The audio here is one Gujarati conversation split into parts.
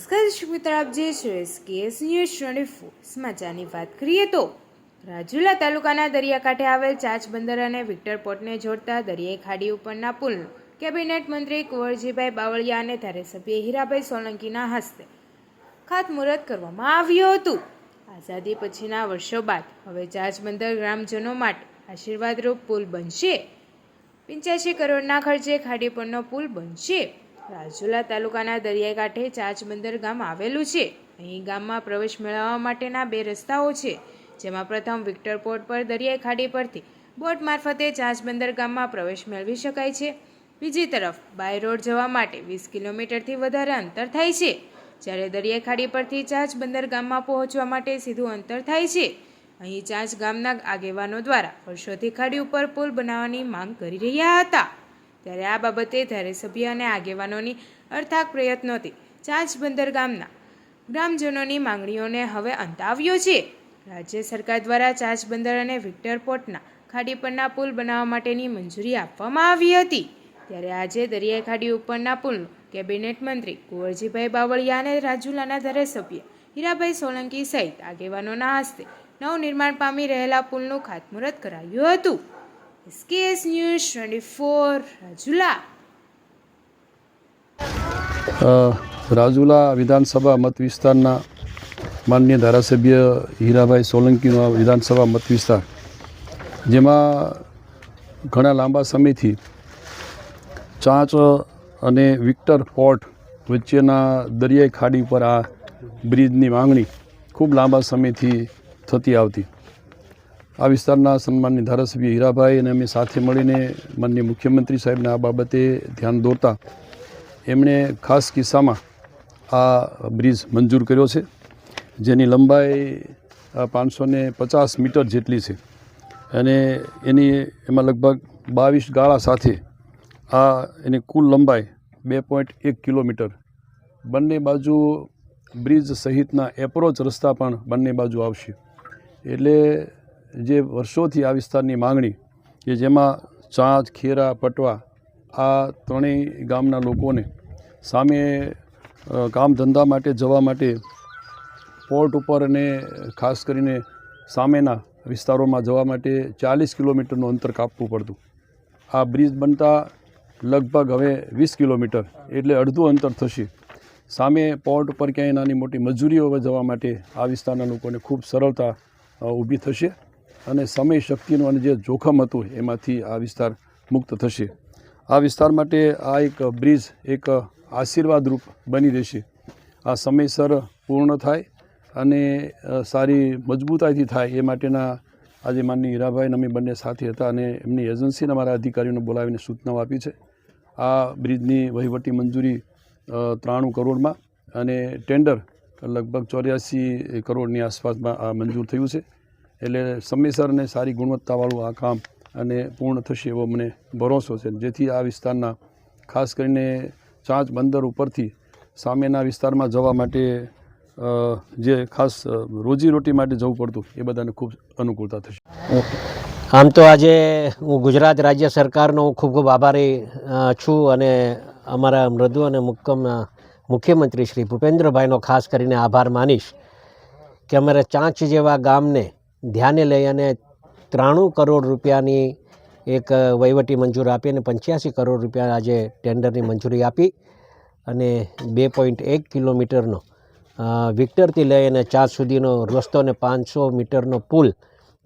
નમસ્કાર દર્શક મિત્રો આપ જે છો એસકેએસ ન્યૂઝ ટ્વેન્ટી ફોર સમાચારની વાત કરીએ તો, રાજુલા તાલુકાના દરિયાકાંઠે આવેલ ચાચ બંદર અને વિક્ટર પોર્ટને જોડતા દરિયાઈ ખાડી ઉપરના પુલનું કેબિનેટ મંત્રી કુંવરજીભાઈ બાવળિયા અને ધારાસભ્ય હીરાભાઈ સોલંકીના હસ્તે ખાતમુહૂર્ત કરવામાં આવ્યું હતું. આઝાદી પછીના વર્ષો બાદ હવે ચાચ બંદર ગ્રામજનો માટે આશીર્વાદરૂપ પુલ બનશે. પંચ્યાસી કરોડના ખર્ચે ખાડી પરનો પુલ બનશે. રાજુલા તાલુકાના દરિયાઈ કાંઠે ચાચબંદર ગામ આવેલું છે. અહીં ગામમાં પ્રવેશ મેળવવા માટેના બે રસ્તાઓ છે, જેમાં પ્રથમ વિક્ટર પોર્ટ પર દરિયાઈ ખાડી પરથી બોટ મારફતે ચાચબંદર ગામમાં પ્રવેશ મેળવી શકાય છે. બીજી તરફ બાય રોડ જવા માટે વીસ કિલોમીટરથી વધારે અંતર થાય છે. જ્યારે દરિયાઈ ખાડી પરથી ચાંચબંદર ગામમાં પહોંચવા માટે સીધું અંતર થાય છે. અહીં ચાંચ ગામના આગેવાનો દ્વારા વર્ષોથી ખાડી ઉપર પુલ બનાવવાની માંગ કરી રહ્યા હતા. ત્યારે આ બાબતે ધારાસભ્ય અને આગેવાનોની અર્થાક પ્રયત્નોથી ચાંચ બંદર ગામના ગ્રામજનોની માંગણીઓને હવે અંત આવ્યો છે. રાજ્ય સરકાર દ્વારા ચાંચ બંદર અને વિક્ટર પોર્ટના ખાડી પરના પુલ બનાવવા માટેની મંજૂરી આપવામાં આવી હતી. ત્યારે આજે દરિયાઈ ખાડી ઉપરના પુલનું કેબિનેટ મંત્રી કુંવરજીભાઈ બાવળિયા અને રાજુલાના ધારાસભ્ય હીરાભાઈ સોલંકી સહિત આગેવાનોના હસ્તે નવનિર્માણ પામી રહેલા પુલનું ખાતમુહૂર્ત કરાયું હતું. SKS news twenty four Rajula Rajula વિધાનસભા મત વિસ્તારના માન્ય ધારાસભ્ય હીરાભાઈ સોલંકીનો વિધાનસભા મત વિસ્તાર, જેમાં ઘણા લાંબા સમયથી ચાંચ અને વિક્ટર પોર્ટ વચ્ચેના દરિયાઈ ખાડી પર આ બ્રિજની માંગણી ખૂબ લાંબા સમયથી થતી આવતી. આ વિસ્તારના સન્માનની ધારાસભ્ય હીરાભાઈ અને અમે સાથે મળીને માનનીય મુખ્યમંત્રી સાહેબને આ બાબતે ધ્યાન દોરતા એમણે ખાસ કિસ્સામાં આ બ્રિજ મંજૂર કર્યો છે, જેની લંબાઈ પાંચસો ને પચાસ મીટર જેટલી છે. અને એની એમાં લગભગ બાવીસ ગાળા સાથે આ એની કુલ લંબાઈ બે પોઈન્ટ એક કિલોમીટર. બંને બાજુ બ્રિજ સહિતના એપ્રોચ રસ્તા પણ બંને બાજુ આવશે. એટલે જે વર્ષોથી આ વિસ્તારની માંગણી કે જેમાં ચાંચ ખેરા, પટવા આ ત્રણેય ગામના લોકોને સામે કામ ધંધા માટે જવા માટે પોર્ટ ઉપર અને ખાસ કરીને સામેના વિસ્તારોમાં જવા માટે ચાલીસ કિલોમીટરનું અંતર કાપવું પડતું. આ બ્રિજ બનતા લગભગ હવે વીસ કિલોમીટર એટલે અડધું અંતર થશે. સામે પોર્ટ ઉપર ક્યાંય નાની મોટી મજૂરીઓ જવા માટે આ વિસ્તારના લોકોને ખૂબ સરળતા ઊભી થશે. અને સમય શક્તિનું અને જે જોખમ હતું એમાંથી આ વિસ્તાર મુક્ત થશે. આ વિસ્તાર માટે આ એક બ્રિજ, એક આશીર્વાદરૂપ બની રહેશે. આ સમયસર પૂર્ણ થાય અને સારી મજબૂતાઈથી થાય એ માટેના આજે માનની હીરાભાઈને અમે બંને સાથે હતા અને એમની એજન્સીને મારા અધિકારીઓને બોલાવીને સૂચનાઓ આપી છે. આ બ્રિજની વહીવટી મંજૂરી ત્રાણું કરોડમાં અને ટેન્ડર લગભગ ચોર્યાસી કરોડની આસપાસમાં આ મંજૂર થયું છે. એટલે સમયસર અને સારી ગુણવત્તાવાળું આ કામ અને પૂર્ણ થશે એવો મને ભરોસો છે. જેથી આ વિસ્તારના, ખાસ કરીને ચાંચ બંદર ઉપરથી સામેના વિસ્તારમાં જવા માટે જે ખાસ રોજીરોટી માટે જવું પડતું, એ બધાને ખૂબ અનુકૂળતા થશે. આમ તો આજે હું ગુજરાત રાજ્ય સરકારનો ખૂબ ખૂબ આભારી છું અને અમારા મૃદુ અને મુક્કમ મુખ્યમંત્રી શ્રી ભૂપેન્દ્રભાઈનો ખાસ કરીને આભાર માનીશ કે અમારા ચાંચ જેવા ગામને ધ્યાને લઈ અને ત્રાણું કરોડ રૂપિયાની એક વહીવટી મંજૂર આપી અને પંચ્યાસી કરોડ રૂપિયા આજે ટેન્ડરની મંજૂરી આપી અને બે પોઈન્ટ એક કિલોમીટરનો વિક્ટરથી લઈ અને ચાર સુધીનો રસ્તો અને પાંચસો મીટરનો પુલ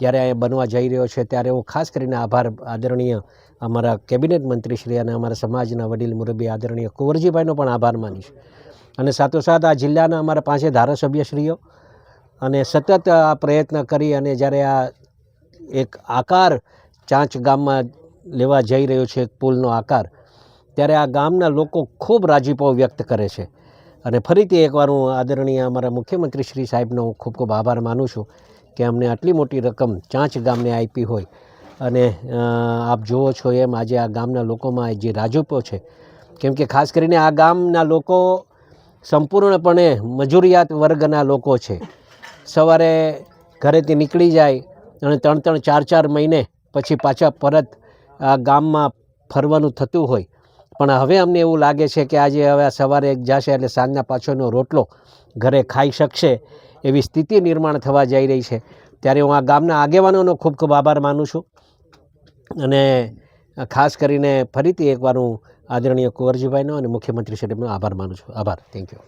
જ્યારે અહીંયા બનવા જઈ રહ્યો છે ત્યારે હું ખાસ કરીને આભાર આદરણીય અમારા કેબિનેટ મંત્રીશ્રી અને અમારા સમાજના વડીલ મુરબી આદરણીય કુંવરજીભાઈનો પણ આભાર માનીશ. અને સાથોસાથ આ જિલ્લાના અમારા પાંચે ધારાસભ્યશ્રીઓ અને સતત આ પ્રયત્ન કરી અને જ્યારે આ એક આકાર ચાંચ ગામમાં લેવા જઈ રહ્યો છે, એક પુલનો આકાર, ત્યારે આ ગામના લોકો ખૂબ રાજીપો વ્યક્ત કરે છે. અને ફરીથી એકવાર હું આદરણીય અમારા મુખ્યમંત્રી શ્રી સાહેબનો હું ખૂબ ખૂબ આભાર માનું છું કે અમને આટલી મોટી રકમ ચાંચ ગામને આપી હોય. અને આપ જુઓ છો એમ આજે આ ગામના લોકોમાં જે રાજુપો છે, કેમ કે ખાસ કરીને આ ગામના લોકો સંપૂર્ણપણે મજૂરિયાત વર્ગના લોકો છે. સવારે ઘરેથી નીકળી જાય અને ત્રણ ત્રણ ચાર ચાર મહિને પછી પાછા પરત આ ગામમાં ફરવાનું થતું હોય. પણ હવે અમને એવું લાગે છે કે આજે હવે સવારે એક જશે એટલે સાંજના પાછળનો રોટલો ઘરે ખાઈ શકશે એવી સ્થિતિ નિર્માણ થવા જઈ રહી છે. ત્યારે હું આ ગામના આગેવાનોનો ખૂબ ખૂબ આભાર માનું છું. અને ખાસ કરીને ફરીથી એકવાર હું આદરણીય કુંવરજીભાઈનો અને મુખ્યમંત્રી શ્રીનો આભાર માનું છું. આભાર. Thank you